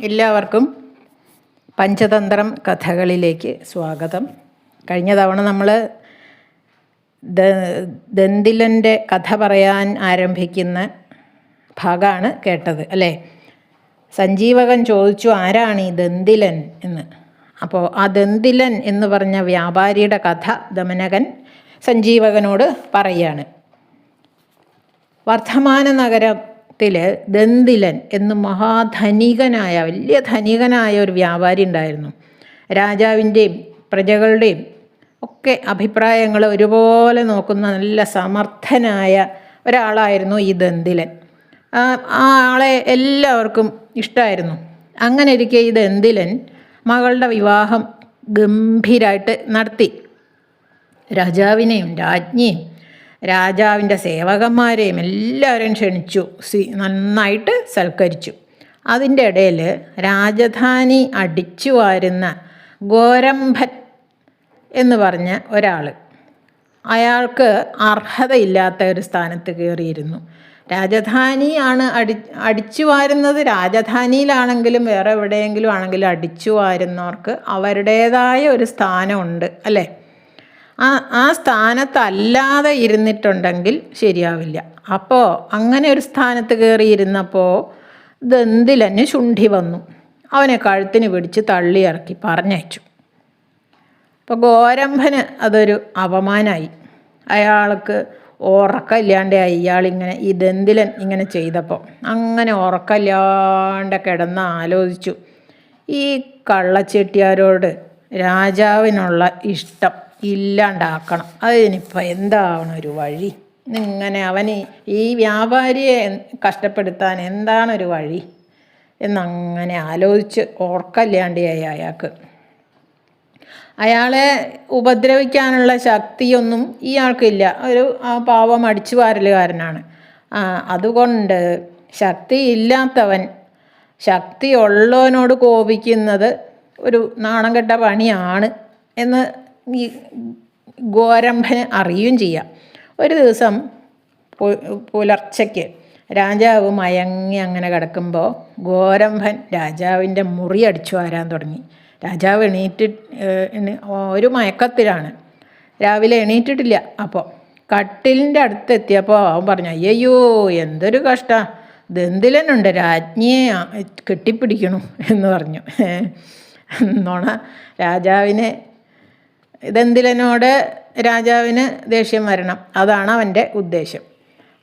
എല്ലാവർക്കും പഞ്ചതന്ത്രം കഥകളിലേക്ക് സ്വാഗതം. കഴിഞ്ഞ തവണ നമ്മൾ ദന്തിലന്റെ കഥ പറയാൻ ആരംഭിക്കുന്ന ഭാഗമാണ് കേട്ടത് അല്ലേ? സഞ്ജീവകൻ ചോദിച്ചു ആരാണ് ഈ ദന്തിലൻ? എന്ന്. അപ്പോൾ ആ ദന്തിലൻ എന്ന് പറഞ്ഞ വ്യാപാരിയുടെ കഥ ദമനകൻ സഞ്ജീവകനോട് പറയാണ്. വർദ്ധമാന നഗരത്തിൽ ദന്തിലൻ എന്ന് മഹാധനികനായ വലിയ ധനികനായ ഒരു വ്യാപാരി ഉണ്ടായിരുന്നു. രാജാവിന്റെയും പ്രജകളുടെയും ഒക്കെ അഭിപ്രായങ്ങൾ ഒരുപോലെ നോക്കുന്ന നല്ല സമർത്ഥനായ ഒരാളായിരുന്നു ഈ ദന്തിലൻ. ആ ആളെ എല്ലാവർക്കും ഇഷ്ടമായിരുന്നു അങ്ങനെ ഇരിക്കെ ഈ ദന്തിലൻ മകളുടെ വിവാഹം ഗംഭീരായിട്ട് നടത്തി. രാജാവിനെയും രാജ്ഞിയും രാജാവിന്റെ സേവകന്മാരെയും എല്ലാവരെയും ക്ഷണിച്ചു. നന്നായിട്ട് സൽക്കരിച്ചു. അതിന്റെ ഇടയിൽ രാജധാനി അടിച്ചു വാരുന്ന ഗോരംഭൻ എന്ന് പറഞ്ഞ ഒരാൾ. അയാൾക്ക് അർഹതയില്ലാത്ത ഒരു സ്ഥാനത്ത് കയറിയിരുന്നു. രാജധാനിയാണ് അടി അടിച്ചു വാരുന്നത്. രാജധാനിയിലാണെങ്കിലും വേറെ എവിടെയെങ്കിലും ആണെങ്കിലും അടിച്ചു വാരുന്നവർക്ക് അവരുടേതായ ഒരു സ്ഥാനമുണ്ട് അല്ലേ? ആ ആ സ്ഥാനത്തല്ലാതെ ഇരുന്നിട്ടുണ്ടെങ്കിൽ ശരിയാവില്ല. അപ്പോൾ അങ്ങനെ ഒരു സ്ഥാനത്ത് കയറിയിരുന്നപ്പോൾ ദന്തിലന് ശുണ്ഠി വന്നു. അവനെ കഴുത്തിന് പിടിച്ച് തള്ളി ഇറക്കി പറഞ്ഞയച്ചു. അപ്പോൾ ഗോരംഭന് അതൊരു അപമാനമായി അയാൾക്ക് ഉറക്കമില്ലാണ്ടായി. ഇയാളിങ്ങനെ ഈ ദന്തിലൻ ഇങ്ങനെ ചെയ്തപ്പോൾ അങ്ങനെ ഉറക്കമില്ലാണ്ട് കിടന്ന് ആലോചിച്ചു. ഈ കള്ളച്ചെട്ടിയാരോട് രാജാവിനുള്ള ഇഷ്ടം. ഇല്ലാണ്ടാക്കണം. അതിനിപ്പോൾ എന്താണ് ഒരു വഴി? ഇങ്ങനെ അവന് ഈ വ്യാപാരിയെ കഷ്ടപ്പെടുത്താൻ എന്താണൊരു വഴി? എന്നങ്ങനെ ആലോചിച്ച് ഓർക്കല്ലാണ്ടിയായി അയാൾക്ക്. അയാളെ ഉപദ്രവിക്കാനുള്ള ശക്തിയൊന്നും ഇയാൾക്കില്ല. ഒരു പാവം അടിച്ചു വാരലുകാരനാണ് അതുകൊണ്ട് ശക്തിയില്ലാത്തവൻ ശക്തിയുള്ളവനോട് കോപിക്കുന്നത് ഒരു നാണം കെട്ട പണിയാണ് എന്ന് ഈ ഗോരംഭനെ അറിയുകയും ചെയ്യാം. ഒരു ദിവസം പുലർച്ചയ്ക്ക് രാജാവ് മയങ്ങി അങ്ങനെ കിടക്കുമ്പോൾ ഗോരംഭൻ രാജാവിന്റെ മുറി അടിച്ചു വരാൻ തുടങ്ങി. രാജാവ് എണീറ്റ് ഒരു മയക്കത്തിലാണ്. രാവിലെ എണീറ്റിട്ടില്ല. അപ്പോൾ കട്ടിലിന്റെ അടുത്ത് എത്തിയപ്പോൾ അവൻ പറഞ്ഞു അയ്യോ എന്തൊരു കഷ്ട. ദന്തിലനുണ്ട്. രാജ്ഞിയെ കെട്ടിപ്പിടിക്കണു എന്ന് പറഞ്ഞു. നോണ രാജാവിനെ ദന്തിലനോട് രാജാവിന് ദേഷ്യം വരണം? അതാണ് അവന്റെ ഉദ്ദേശം.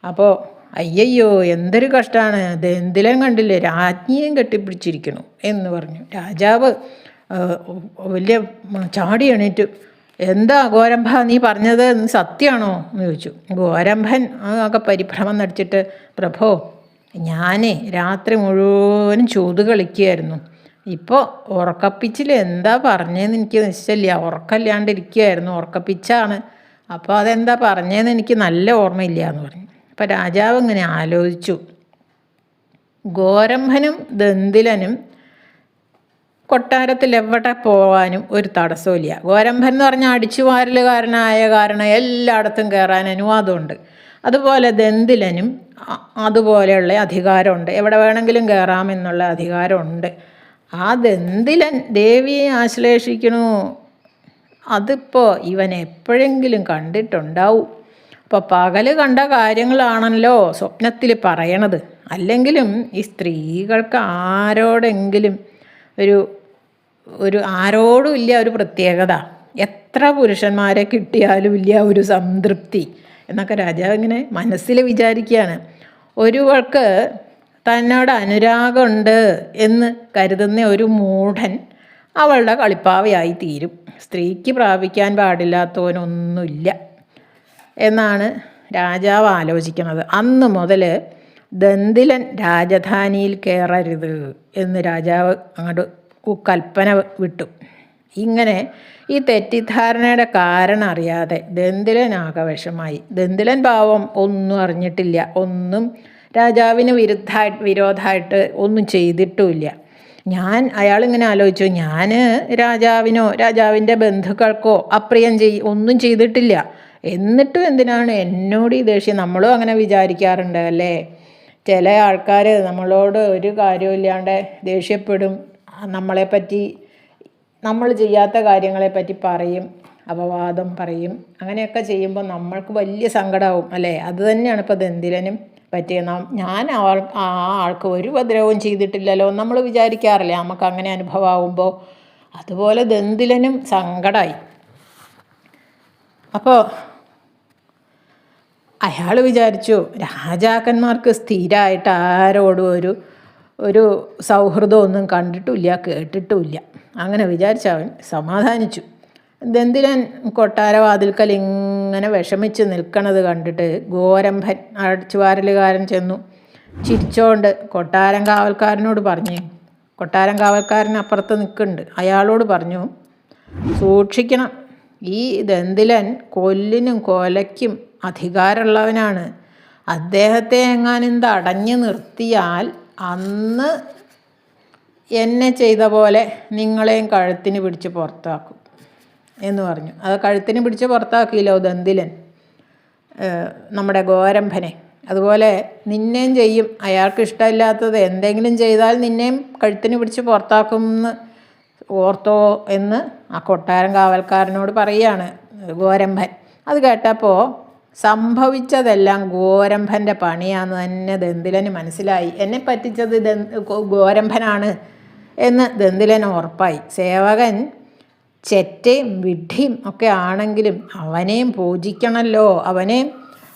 അപ്പോൾ അയ്യയ്യോ എന്തൊരു കഷ്ടമാണ് ദന്തിലൻ കണ്ടില്ലേ രാജ്ഞിയും കെട്ടിപ്പിടിച്ചിരിക്കണു എന്ന് പറഞ്ഞു. രാജാവ് വലിയ ചാടി എണീറ്റു. എന്താ ഗോരംഭ നീ പറഞ്ഞത് സത്യമാണോ എന്ന് ചോദിച്ചു. ഗോരംഭൻ ഒക്കെ പരിഭ്രമം നടിച്ചിട്ട് പ്രഭോ ഞാനേ രാത്രി മുഴുവനും ചൂത് കളിക്കുകയായിരുന്നു. ഇപ്പോൾ ഉറക്കപ്പിച്ചിൽ എന്താ പറഞ്ഞതെന്ന് എനിക്ക് നിശ്ചയില്ല. ഉറക്കമില്ലാണ്ടിരിക്കുകയായിരുന്നു ഉറക്കപ്പിച്ചാണ്. അപ്പോൾ അതെന്താ പറഞ്ഞതെന്ന് എനിക്ക് നല്ല ഓർമ്മയില്ല എന്ന് പറഞ്ഞു. അപ്പോൾ രാജാവ് ഇങ്ങനെ ആലോചിച്ചു. ഗോരംഭനും ദന്തിലനും കൊട്ടാരത്തിൽ എവിടെ പോകാനും ഒരു തടസ്സമില്ല ഗോരംഭൻ എന്ന് പറഞ്ഞാൽ അടിച്ചു വാരലുകാരനായ കാരണം എല്ലായിടത്തും കയറാൻ അനുവാദമുണ്ട്. അതുപോലെ ദന്തിലനും അതുപോലെയുള്ള അധികാരമുണ്ട്. എവിടെ വേണമെങ്കിലും കയറാമെന്നുള്ള അധികാരമുണ്ട്. ആ ദന്തിലൻ ദേവിയെ ആശ്ലേഷിക്കണു? അതിപ്പോൾ ഇവൻ എപ്പോഴെങ്കിലും കണ്ടിട്ടുണ്ടാവും. അപ്പോൾ പകൽ കണ്ട കാര്യങ്ങളാണല്ലോ സ്വപ്നത്തിൽ പറയണത്. അല്ലെങ്കിലും ഈ സ്ത്രീകൾക്ക് ആരോടെങ്കിലും ഒരു ഒരു ആരോടും ഇല്ല ഒരു പ്രത്യേകത. എത്ര പുരുഷന്മാരെ കിട്ടിയാലും ഇല്ല ഒരു സംതൃപ്തി. എന്നൊക്കെ രാജാവ് ഇങ്ങനെ മനസ്സിൽ വിചാരിക്കുകയാണ്. ഒരുവൾക്ക് തന്നോട് അനുരാഗമുണ്ട് എന്ന് കരുതുന്ന ഒരു മൂഢൻ അവളുടെ കളിപ്പാവയായി തീരും. സ്ത്രീക്ക് പ്രാപിക്കാൻ പാടില്ലാത്തവനൊന്നുമില്ല എന്നാണ് രാജാവ് ആലോചിക്കുന്നത്. അന്ന് മുതൽ ദന്തിലൻ രാജധാനിയിൽ കയറരുത് എന്ന് രാജാവ് അങ്ങോട്ട് കൽപ്പന വിട്ടു. ഇങ്ങനെ ഈ തെറ്റിദ്ധാരണയുടെ കാരണം അറിയാതെ ദന്തിലനാകെ വിഷമായി. ദന്തിലൻ ഭാവം ഒന്നും അറിഞ്ഞിട്ടില്ല. ഒന്നും രാജാവിന് വിരുദ്ധായി വിരോധമായിട്ട് ഒന്നും ചെയ്തിട്ടുമില്ല. ഞാൻ അയാൾ ഇങ്ങനെ ആലോചിച്ചു ഞാൻ രാജാവിനോ രാജാവിന്റെ ബന്ധുക്കൾക്കോ അപ്രിയം ചെയ് ഒന്നും ചെയ്തിട്ടില്ല. എന്നിട്ടും എന്തിനാണ് എന്നോട് ഈ ദേഷ്യം? നമ്മളും അങ്ങനെ വിചാരിക്കാറുണ്ട് അല്ലേ? ചില ആൾക്കാർ നമ്മളോട് ഒരു കാര്യമില്ലാണ്ട് ദേഷ്യപ്പെടും. നമ്മളെപ്പറ്റി നമ്മൾ ചെയ്യാത്ത കാര്യങ്ങളെപ്പറ്റി പറയും അപവാദം പറയും. അങ്ങനെയൊക്കെ ചെയ്യുമ്പോൾ നമ്മൾക്ക് വലിയ സങ്കടമാവും അല്ലേ? അത് തന്നെയാണ് ഇപ്പോൾ ദന്തിലനും പറ്റിയത് നാം ഞാൻ ആ ആൾക്ക് ഒരു ഉപദ്രവവും ചെയ്തിട്ടില്ലല്ലോ നമ്മൾ വിചാരിക്കാറില്ലേ? നമുക്ക് അങ്ങനെ അനുഭവമാകുമ്പോൾ അതുപോലെ ദന്തിലനും സങ്കടമായി അപ്പോൾ അയാൾ വിചാരിച്ചു രാജാക്കന്മാർക്ക് സ്ഥിരമായിട്ട് ആരോടും ഒരു ഒരു സൗഹൃദമൊന്നും കണ്ടിട്ടുമില്ല കേട്ടിട്ടുമില്ല. അങ്ങനെ വിചാരിച്ചവൻ സമാധാനിച്ചു. ദന്തിലൻ കൊട്ടാരവാതിൽക്കൽ ഇങ്ങനെ വിഷമിച്ച് നിൽക്കണത് കണ്ടിട്ട് ഗോരംഭൻ അടിച്ചുവാരലുകാരൻ ചെന്നു. ചിരിച്ചോണ്ട് കൊട്ടാരം കാവൽക്കാരനോട് പറഞ്ഞു കൊട്ടാരം കാവൽക്കാരൻ അപ്പുറത്ത് നിൽക്കുന്നുണ്ട്. അയാളോട് പറഞ്ഞു സൂക്ഷിക്കണം. ഈ ദന്തിലൻ കൊല്ലിനും കൊലയ്ക്കും അധികാരമുള്ളവനാണ്. അദ്ദേഹത്തെ എങ്ങാനെന്ത് അടഞ്ഞു നിർത്തിയാൽ അന്ന് എന്നെ ചെയ്ത പോലെ നിങ്ങളെയും കഴുത്തിന് പിടിച്ച് പുറത്താക്കും. എന്ന് പറഞ്ഞു. അത് കഴുത്തിന് പിടിച്ച് പുറത്താക്കിയില്ലോ ദന്തിലൻ. നമ്മുടെ ഗോരംഭനെ. അതുപോലെ നിന്നെയും ചെയ്യും. അയാൾക്ക് ഇഷ്ടമില്ലാത്തത് എന്തെങ്കിലും ചെയ്താൽ നിന്നെയും കഴുത്തിന് പിടിച്ച് പുറത്താക്കുമെന്ന് ഓർത്തോ എന്ന് ആ കൊട്ടാരം കാവൽക്കാരനോട് പറയുകയാണ് ഗോരംഭൻ. അത് കേട്ടപ്പോൾ സംഭവിച്ചതെല്ലാം ഗോരംഭന്റെ പണിയാന്ന് തന്നെ ദന്തിലന് മനസ്സിലായി. എന്നെ പറ്റിച്ചത് ദന് ഗോരംഭനാണ് എന്ന് ദന്തിലന് ഉറപ്പായി. സേവകൻ ചെറ്റയും വിഡ്ഢിയും ഒക്കെ ആണെങ്കിലും അവനെയും പൂജിക്കണമല്ലോ അവനെയും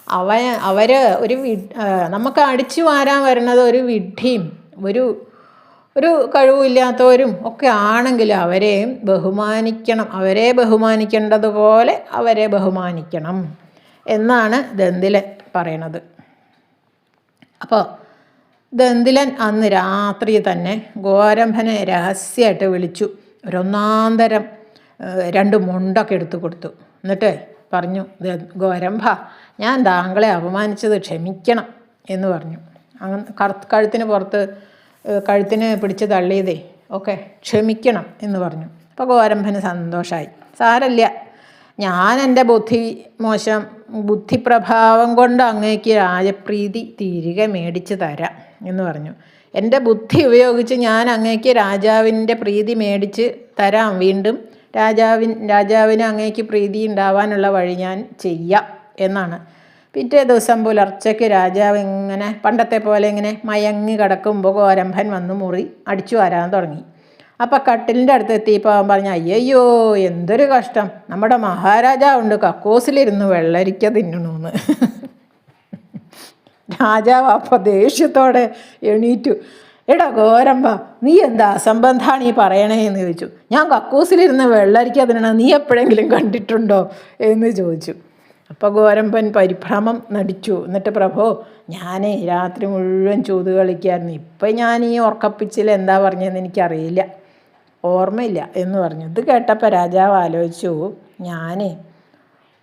അവ അവർ ഒരു വി നമുക്ക് അടിച്ചു വാരാൻ വരുന്നത് ഒരു വിഡ്ഢിയും ഒരു ഒരു കഴിവില്ലാത്തവരും ഒക്കെ ആണെങ്കിൽ അവരെ ബഹുമാനിക്കണം. അവരെ ബഹുമാനിക്കേണ്ടതുപോലെ അവരെ ബഹുമാനിക്കണം എന്നാണ് ദന്തിലൻ പറയണത്. അപ്പോൾ ദന്തിലൻ അന്ന് രാത്രി തന്നെ ഗോരംഭനെ രഹസ്യമായിട്ട് വിളിച്ചു. ഒരൊന്നാന്തരം രണ്ട് മുണ്ടൊക്കെ എടുത്തു കൊടുത്തു. എന്നിട്ട് പറഞ്ഞു "ദ- ഗോരംഭ ഞാൻ താങ്കളെ അപമാനിച്ചത് ക്ഷമിക്കണം എന്ന് പറഞ്ഞു. അങ്ങനെ കഴുത്തിന് പുറത്ത് കഴുത്തിന് പിടിച്ച് തള്ളിയതേ ഓക്കെ ക്ഷമിക്കണം എന്ന് പറഞ്ഞു. അപ്പോൾ ഗോരംഭന് സന്തോഷമായി സാരല്ല ഞാൻ എന്റെ ബുദ്ധി മോശം ബുദ്ധിപ്രഭാവം കൊണ്ട് അങ്ങേക്ക് രാജപ്രീതി തിരികെ മേടിച്ച് തരാം എന്ന് പറഞ്ഞു. എന്റെ ബുദ്ധി ഉപയോഗിച്ച് ഞാൻ അങ്ങേക്ക് രാജാവിന്റെ പ്രീതി മേടിച്ച് തരാം വീണ്ടും. രാജാവിൻ രാജാവിന് അങ്ങേക്ക് പ്രീതി ഉണ്ടാവാനുള്ള വഴി ഞാൻ ചെയ്യാം എന്നാണ്. പിറ്റേ ദിവസം പുലർച്ചയ്ക്ക് രാജാവ് ഇങ്ങനെ പണ്ടത്തെ പോലെ ഇങ്ങനെ മയങ്ങി കിടക്കുമ്പോൾ ഗോരംഭൻ വന്ന് മുറി അടിച്ചു വരാൻ തുടങ്ങി. അപ്പം കട്ടിലിന്റെ അടുത്ത് എത്തിയപ്പോൾ അവൻ പറഞ്ഞു അയ്യോ എന്തൊരു കഷ്ടം. നമ്മുടെ മഹാരാജാവുണ്ട്. കക്കൂസിലിരുന്ന് വെള്ളരിക്ക തിന്നണമെന്ന് രാജാവ് അപ്പോൾ ദേഷ്യത്തോടെ എണീറ്റു. എടാ ഗോരമ്പ നീ എന്താ അസംബന്ധാണ് ഈ പറയണേ എന്ന് ചോദിച്ചു. ഞാൻ കക്കൂസിലിരുന്ന് വെള്ളരിക്ക അതിനാണ് നീ എപ്പോഴെങ്കിലും കണ്ടിട്ടുണ്ടോ എന്ന് ചോദിച്ചു. അപ്പോൾ ഗോരമ്പൻ പരിഭ്രമം നടിച്ചു. എന്നിട്ട് പ്രഭോ ഞാനേ രാത്രി മുഴുവൻ ചൂത് കളിക്കായിരുന്നു. ഇപ്പം ഞാൻ ഈ ഉറക്കപ്പിച്ചിൽ എന്താ പറഞ്ഞതെന്ന് എനിക്കറിയില്ല. ഓർമ്മയില്ല എന്ന് പറഞ്ഞു. ഇത് കേട്ടപ്പോൾ രാജാവ് ആലോചിച്ചു ഞാനേ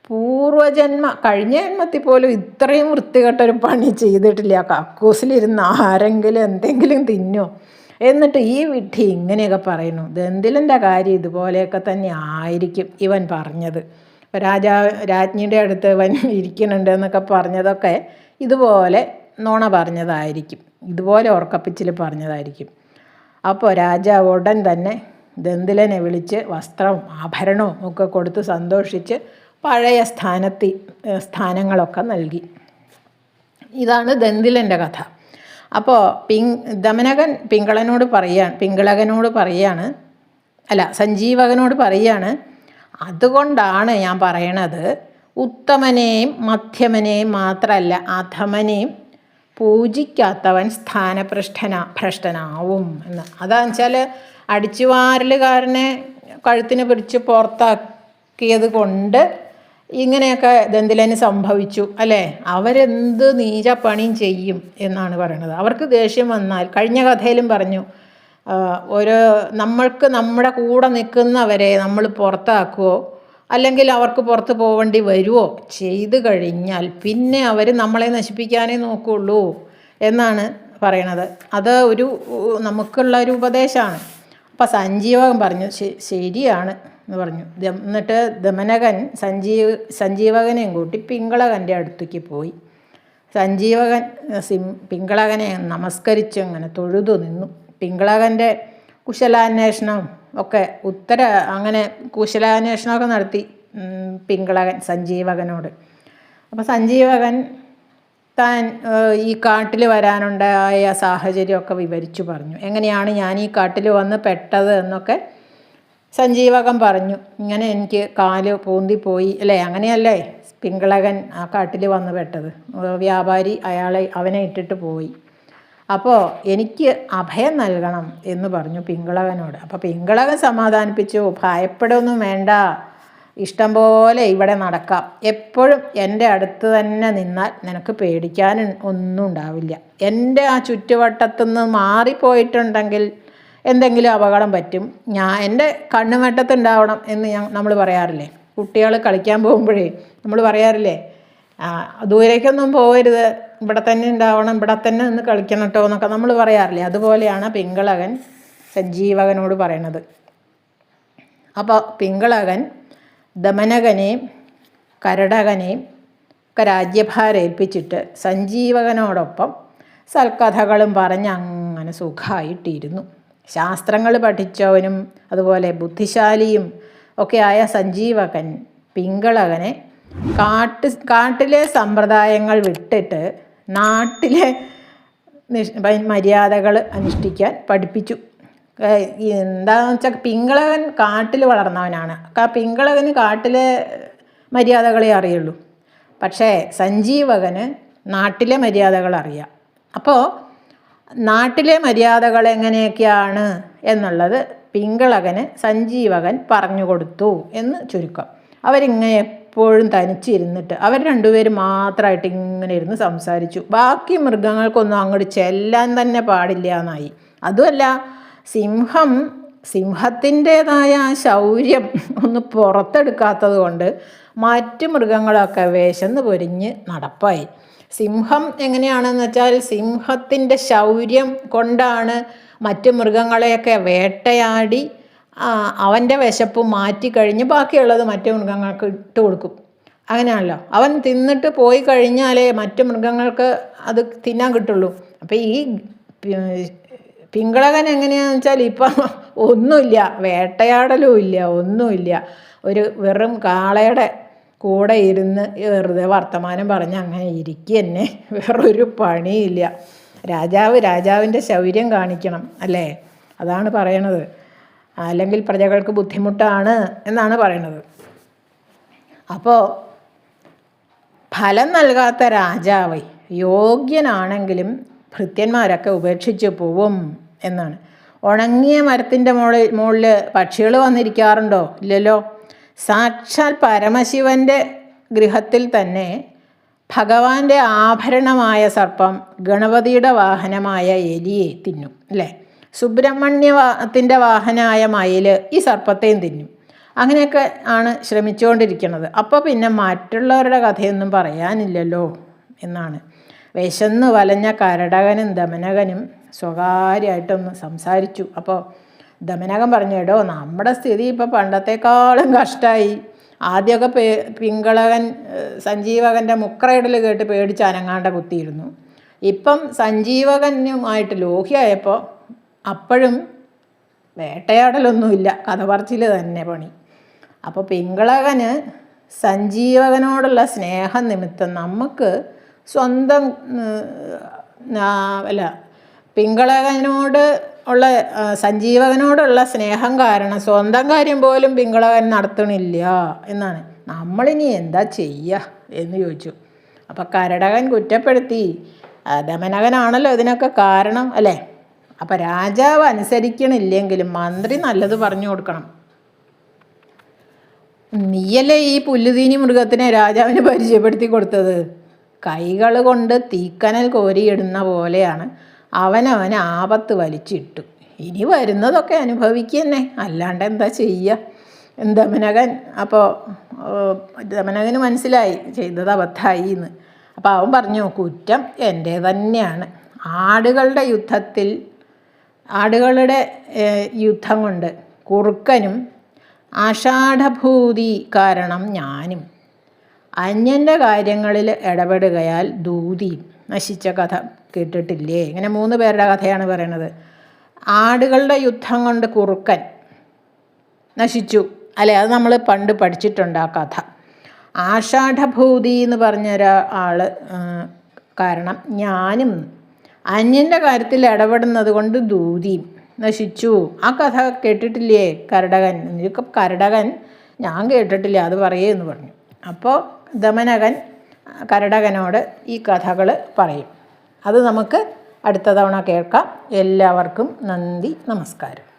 പൂർവജന്മ കഴിഞ്ഞ ജന്മത്തിൽ പോലും ഇത്രയും വൃത്തികെട്ടൊരു പണി ചെയ്തിട്ടില്ല. കക്കൂസിലിരുന്ന് ആരെങ്കിലും എന്തെങ്കിലും തിന്നോ. എന്നിട്ട് ഈ വിഡ്ഢി ഇങ്ങനെയൊക്കെ പറയുന്നു. ദന്തിലന്റെ കാര്യം? ഇതുപോലെയൊക്കെ തന്നെ ആയിരിക്കും ഇവൻ പറഞ്ഞത്. രാജാ രാജ്ഞിയുടെ അടുത്ത് ഇവൻ ഇരിക്കുന്നുണ്ട് എന്നൊക്കെ പറഞ്ഞതൊക്കെ ഇതുപോലെ നുണ പറഞ്ഞതായിരിക്കും. ഇതുപോലെ ഉറക്കപ്പിച്ചിൽ പറഞ്ഞതായിരിക്കും. അപ്പോൾ രാജാവ് ഉടൻ തന്നെ ദന്തിലനെ വിളിച്ച് വസ്ത്രവും ആഭരണവും ഒക്കെ കൊടുത്ത് സന്തോഷിച്ച് പഴയ സ്ഥാനത്തി സ്ഥാനങ്ങളൊക്കെ നൽകി. ഇതാണ് ദന്തിലന്റെ കഥ. അപ്പോൾ പിങ് ദമനകൻ പിങ്കളനോട് പറയുക പിങ്കളകനോട് പറയാണ് അല്ല സഞ്ജീവകനോട് പറയാണ് അതുകൊണ്ടാണ് ഞാൻ പറയണത് ഉത്തമനെയും മധ്യമനെയും മാത്രമല്ല അധമനെയും പൂജിക്കാത്തവൻ സ്ഥാനഭ്രഷ്ടന ഭ്രഷ്ടനാവും എന്ന്. അതാന്ന് വെച്ചാൽ അടിച്ചുവാരലുകാരനെ കഴുത്തിന് പിടിച്ച് പുറത്താക്കിയത് കൊണ്ട് ഇങ്ങനെയൊക്കെ ദന്തിലന് സംഭവിച്ചു അല്ലേ? അവരെന്ത് നീച പണിയും ചെയ്യും എന്നാണ് പറയണത്. അവർക്ക് ദേഷ്യം വന്നാൽ കഴിഞ്ഞ കഥയിലും പറഞ്ഞു ഒരു നമ്മൾക്ക് നമ്മുടെ കൂടെ നിൽക്കുന്നവരെ നമ്മൾ പുറത്താക്കുവോ? അല്ലെങ്കിൽ അവർക്ക് പുറത്ത് പോവേണ്ടി വരുമോ ചെയ്തു കഴിഞ്ഞാൽ പിന്നെ അവർ നമ്മളെ നശിപ്പിക്കാനേ നോക്കുള്ളൂ എന്നാണ് പറയണത്. അത് ഒരു നമുക്കുള്ള ഒരു ഉപദേശമാണ്. അപ്പം സഞ്ജീവകം പറഞ്ഞു ശരിയാണ്. എന്ന് പറഞ്ഞു. എന്നിട്ട് ദമനകൻ സഞ്ജീവ് സഞ്ജീവകനെയും കൂട്ടി പിങ്കളകന്റെ അടുത്തേക്ക് പോയി. സഞ്ജീവകൻ സിം പിങ്കളകനെ നമസ്കരിച്ച് അങ്ങനെ തൊഴുതു നിന്നു. പിങ്കളകന്റെ കുശലാന്വേഷണം ഒക്കെ ഉത്തര അങ്ങനെ കുശലാന്വേഷണമൊക്കെ നടത്തി പിങ്കളകൻ സഞ്ജീവകനോട്. അപ്പോൾ സഞ്ജീവകൻ താൻ ഈ കാട്ടിൽ വരാനുണ്ടായ സാഹചര്യമൊക്കെ വിവരിച്ചു പറഞ്ഞു. എങ്ങനെയാണ് ഞാൻ ഈ കാട്ടിൽ വന്ന് പെട്ടത് എന്നൊക്കെ സഞ്ജീവകൻ പറഞ്ഞു ഇങ്ങനെ എനിക്ക് കാൽ പൂന്തിപ്പോയി അല്ലേ? അങ്ങനെയല്ലേ? പിങ്കളകൻ ആ കാട്ടിൽ വന്നു പെട്ടത്. വ്യാപാരി അയാളെ അവനെ ഇട്ടിട്ട് പോയി. അപ്പോൾ എനിക്ക് അഭയം നൽകണം എന്ന് പറഞ്ഞു പിങ്കളകനോട് അപ്പോൾ പിങ്കളകൻ സമാധാനിപ്പിച്ചു ഭയപ്പെടൊന്നും വേണ്ട. ഇഷ്ടം പോലെ ഇവിടെ നടക്കാം. എപ്പോഴും എന്റെ അടുത്ത് തന്നെ നിന്നാൽ നിനക്ക് പേടിക്കാൻ ഒന്നും ഉണ്ടാവില്ല. എന്റെ ആ ചുറ്റുവട്ടത്തുനിന്ന് മാറിപ്പോയിട്ടുണ്ടെങ്കിൽ എന്തെങ്കിലും അപകടം പറ്റും ഞാൻ എന്റെ കണ്ണുവെട്ടത്തുണ്ടാവണം എന്ന് ഞാൻ നമ്മൾ പറയാറില്ലേ? കുട്ടികൾ കളിക്കാൻ പോകുമ്പോഴേ നമ്മൾ പറയാറില്ലേ? ദൂരേക്കൊന്നും പോകരുത് ഇവിടെ തന്നെ ഉണ്ടാവണം ഇവിടെ തന്നെ നിന്ന് കളിക്കണം കേട്ടോ എന്നൊക്കെ നമ്മൾ പറയാറില്ലേ? അതുപോലെയാണ് പിങ്കളകൻ സജീവകനോട് പറയണത്. അപ്പോൾ പിങ്കളകൻ ദമനകനെയും കരടകനെയും ഒക്കെ രാജ്യഭാരം ഏൽപ്പിച്ചിട്ട് സഞ്ജീവകനോടൊപ്പം സൽക്കഥകളും പറഞ്ഞ് അങ്ങനെ സുഖമായിട്ടിരുന്നു ശാസ്ത്രങ്ങൾ പഠിച്ചവനും അതുപോലെ ബുദ്ധിശാലിയും ഒക്കെ ആയ സഞ്ജീവകൻ പിങ്കളകനെ കാട്ട് കാട്ടിലെ സമ്പ്രദായങ്ങൾ വിട്ടിട്ട് നാട്ടിലെ മര്യാദകൾ അനുഷ്ഠിക്കാൻ പഠിപ്പിച്ചു. എന്താണെന്ന് വെച്ചാൽ പിങ്കളകൻ കാട്ടിൽ വളർന്നവനാണ്. ആ പിങ്കളകന് കാട്ടിലെ മര്യാദകളെ അറിയുള്ളൂ. പക്ഷേ സഞ്ജീവകന് നാട്ടിലെ മര്യാദകൾ അറിയാം. അപ്പോൾ നാട്ടിലെ മര്യാദകൾ എങ്ങനെയൊക്കെയാണ് എന്നുള്ളത് പിങ്കളകന് സഞ്ജീവകൻ പറഞ്ഞു കൊടുത്തു എന്ന് ചുരുക്കം. അവരിങ്ങനെ എപ്പോഴും തനിച്ചിരുന്നിട്ട് അവർ രണ്ടുപേരും മാത്രമായിട്ട് ഇങ്ങനെ ഇരുന്ന് സംസാരിച്ചു. ബാക്കി മൃഗങ്ങൾക്കൊന്നും അങ്ങോട്ട് ചെല്ലാൻ തന്നെ പാടില്ല എന്നായി. അതുമല്ല സിംഹം സിംഹത്തിന്റേതായ ശൗര്യം ഒന്ന് പുറത്തെടുക്കാത്തത് കൊണ്ട് മറ്റ് മൃഗങ്ങളൊക്കെ വിശന്ന് പൊരിഞ്ഞ് നടപ്പായി. സിംഹം എങ്ങനെയാണെന്ന് വെച്ചാൽ സിംഹത്തിന്റെ ശൗര്യം കൊണ്ടാണ് മറ്റ് മൃഗങ്ങളെയൊക്കെ വേട്ടയാടി അവന്റെ വിശപ്പ് മാറ്റിക്കഴിഞ്ഞ് ബാക്കിയുള്ളത് മറ്റു മൃഗങ്ങൾക്ക് ഇട്ട് കൊടുക്കും. അങ്ങനെയാണല്ലോ. അവൻ തിന്നിട്ട് പോയി കഴിഞ്ഞാലേ മറ്റു മൃഗങ്ങൾക്ക് അത് തിന്നാൻ കിട്ടുള്ളൂ. അപ്പോൾ ഈ പിങ്കളകൻ എങ്ങനെയാണെന്ന് വെച്ചാൽ ഇപ്പം ഒന്നുമില്ല വേട്ടയാടലും ഇല്ല ഒന്നുമില്ല. ഒരു വെറും കാളയുടെ കൂടെ ഇരുന്ന് വെറുതെ വർത്തമാനം പറഞ്ഞ് അങ്ങനെ ഇരിക്കുക തന്നെ വേറൊരു പണിയില്ല. രാജാവ് രാജാവിന്റെ ശൗര്യം കാണിക്കണം അല്ലേ? അതാണ് പറയണത്. അല്ലെങ്കിൽ പ്രജകൾക്ക് ബുദ്ധിമുട്ടാണ് എന്നാണ് പറയണത്. അപ്പോൾ ഫലം നൽകാത്ത രാജാവ് യോഗ്യനാണെങ്കിലും ഭൃത്യന്മാരൊക്കെ ഉപേക്ഷിച്ച് പോവും എന്നാണ്. ഉണങ്ങിയ മരത്തിന്റെ മുകളിൽ മുകളിൽ പക്ഷികൾ വന്നിരിക്കാറുണ്ടോ? ഇല്ലല്ലോ. സാക്ഷാൽ പരമശിവന്റെ ഗൃഹത്തിൽ തന്നെ ഭഗവാന്റെ ആഭരണമായ സർപ്പം ഗണപതിയുടെ വാഹനമായ എലിയെ തിന്നും അല്ലേ? സുബ്രഹ്മണ്യത്തിന്റെ വാഹനമായ മയിൽ ഈ സർപ്പത്തെയും തിന്നും. അങ്ങനെയൊക്കെ ആണ് ശ്രമിച്ചുകൊണ്ടിരിക്കുന്നത്. അപ്പോൾ പിന്നെ മറ്റുള്ളവരുടെ കഥയൊന്നും പറയാനില്ലല്ലോ എന്നാണ്. വിശന്ന് വലഞ്ഞ കരടകനും ദമനകനും സ്വകാര്യമായിട്ടൊന്ന് സംസാരിച്ചു. അപ്പോൾ ദമനകൻ പറഞ്ഞു എടോ നമ്മുടെ സ്ഥിതി ഇപ്പോൾ പണ്ടത്തെക്കാളും കഷ്ടമായി ആദ്യമൊക്കെ പേ പിങ്കളകൻ സഞ്ജീവകന്റെ മുക്രയിടൽ കേട്ട് പേടിച്ച് അനങ്ങാണ്ട കുത്തിയിരുന്നു. ഇപ്പം സഞ്ജീവകനുമായിട്ട് ലോഹ്യായപ്പോൾ അപ്പോഴും വേട്ടയാടലൊന്നുമില്ല കഥ പറച്ചിൽ തന്നെ പണി. അപ്പോൾ പിങ്കളകന് സഞ്ജീവകനോടുള്ള സ്നേഹം നിമിത്തം നമുക്ക് സ്വന്തം അല്ല പിങ്കളകനോട് ഉള്ള സഞ്ജീവകനോടുള്ള സ്നേഹം കാരണം സ്വന്തം കാര്യം പോലും പിങ്കളകൻ നടത്തണില്ല എന്നാണ്. നമ്മളിനി എന്താ ചെയ്യുക എന്ന് ചോദിച്ചു. അപ്പം കരടകൻ കുറ്റപ്പെടുത്തി. ദമനകനാണല്ലോ ഇതിനൊക്കെ കാരണം അല്ലേ? അപ്പം രാജാവ് അനുസരിക്കണില്ലെങ്കിലും മന്ത്രി നല്ലത് പറഞ്ഞു കൊടുക്കണം. നീയല്ലേ ഈ പുല്ലുതീനി മൃഗത്തിനെ രാജാവിന് പരിചയപ്പെടുത്തി കൊടുത്തത്? കൈകൾ കൊണ്ട് തീക്കനൽ കോരിയിടുന്ന പോലെയാണ്. അവനവന് ആപത്ത് വലിച്ചിട്ടു. ഇനി വരുന്നതൊക്കെ അനുഭവിക്കുക തന്നെ അല്ലാണ്ട് എന്താ ചെയ്യുക ദമനകൻ അപ്പോൾ ദമനകന് മനസ്സിലായി. ചെയ്തത് അബദ്ധമായി എന്ന് അപ്പോൾ അവൻ പറഞ്ഞു കുറ്റം എന്റെ തന്നെയാണ് ആടുകളുടെ യുദ്ധത്തിൽ ആടുകളുടെ യുദ്ധം കൊണ്ട് കുറുക്കനും ആഷാഢഭൂതി കാരണം ഞാനും അന്യന്റെ കാര്യങ്ങളിൽ ഇടപെടുകയാൽ ദൂതിയും. നശിച്ച കഥ കേട്ടിട്ടില്ലേ? ഇങ്ങനെ മൂന്ന് പേരുടെ കഥയാണ് പറയണത്. ആടുകളുടെ യുദ്ധം കൊണ്ട് കുറുക്കൻ നശിച്ചു. അല്ലെ? അത് നമ്മൾ പണ്ട് പഠിച്ചിട്ടുണ്ട് ആ കഥ. ആഷാഢഭൂതി എന്ന് പറഞ്ഞൊരാൾ കാരണം ഞാനും അന്യന്റെ കാര്യത്തിൽ ഇടപെടുന്നത് കൊണ്ട് ദൂതിയും നശിച്ചു. ആ കഥ കേട്ടിട്ടില്ലേ കരടകൻ? കരടകൻ ഞാൻ കേട്ടിട്ടില്ല അത് പറയേ എന്ന് പറഞ്ഞു. അപ്പോൾ ദമനകൻ കരടകനോട് ഈ കഥകൾ പറയും. അത് നമുക്ക് അടുത്ത തവണ കേൾക്കാം. എല്ലാവർക്കും നന്ദി നമസ്കാരം.